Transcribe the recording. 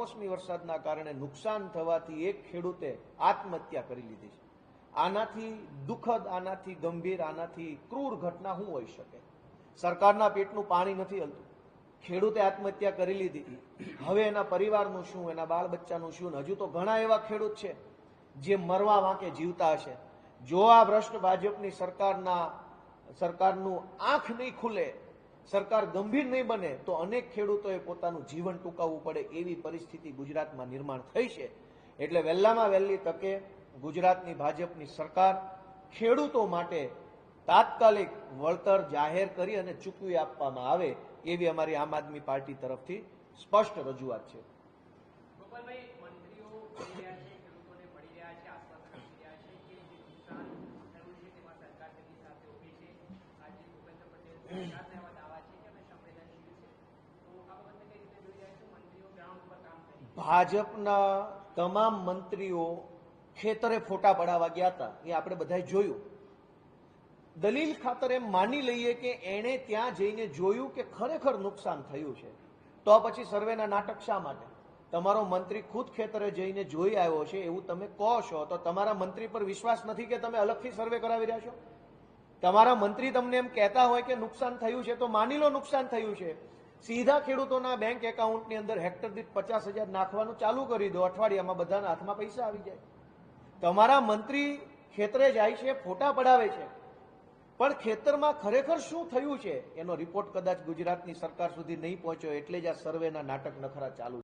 કમોસમી વરસાદના કારણે નુકસાન થવાથી એક ખેડૂતે આત્મહત્યા કરી લીધી છે. આનાથી દુઃખદ, આનાથી ગંભીર, આનાથી ક્રૂર ઘટના શું હોઈ શકે? સરકારના પેટનું પાણી નથી હલતું. ખેડૂતે આત્મહત્યા કરી લીધી. હવે એના પરિવારનું શું, એના બાળ બચ્ચાનું શું હજુ તો ઘણા એવા ખેડૂત છે જે મરવા વાંકે જીવતા હશે. જો આ ભ્રષ્ટ ભાજપની સરકારના, સરકારનું આંખ નહીં ખુલે સરકાર ગંભીર નહીં બને તો અનેક ખેડૂતોએ પોતાનું જીવન ટૂંકાવવું પડે એવી પરિસ્થિતિ ગુજરાતમાં નિર્માણ થઈ છે. એટલે વહેલામાં વહેલી તકે ગુજરાતની ભાજપની સરકાર ખેડૂતો માટે તાત્કાલિક વળતર જાહેર કરી અને ચૂકવી આપવામાં આવે એવી અમારી આમ આદમી પાર્ટી તરફથી સ્પષ્ટ રજૂઆત છે. ગોપાલભાઈ ભાજપના તમામ મંત્રીઓ ખેતરે ફોટા પડાવવા ગયા હતા. એ આપણે બધાએ જોયું. દલીલ ખાતરે માની લઈએ કે એણે ત્યાં જઈને જોયું કે ખરેખર નુકસાન થયું છે. તો પછી સર્વેના નાટક શા માટે? તમારો મંત્રી ખુદ ખેતરે જઈને જોઈ આવ્યો છે એવું તમે કહો છો, તો તમારા મંત્રી પર વિશ્વાસ નથી કે તમે અલગથી સર્વે કરાવી રહ્યા છો? તમારા મંત્રી તમને એમ કહેતા હોય કે નુકસાન થયું છે, તો માની લો નુકસાન થયું છે. સીધા ખેડૂતોના બેંક એકાઉન્ટની અંદર હેક્ટર દીઠ પચાસ હજાર નાખવાનું ચાલુ કરી દો. અઠવાડિયામાં બધાના હાથમાં પૈસા આવી જાય. તમારા મંત્રી ખેતરે જાય છે, ફોટા પડાવે છે. પણ ખેતરમાં ખરેખર શું થયું છે? એનો રિપોર્ટ કદાચ ગુજરાતની સરકાર સુધી નહીં પહોંચ્યો, એટલે જ આ સર્વેના નાટક નખરા ચાલુ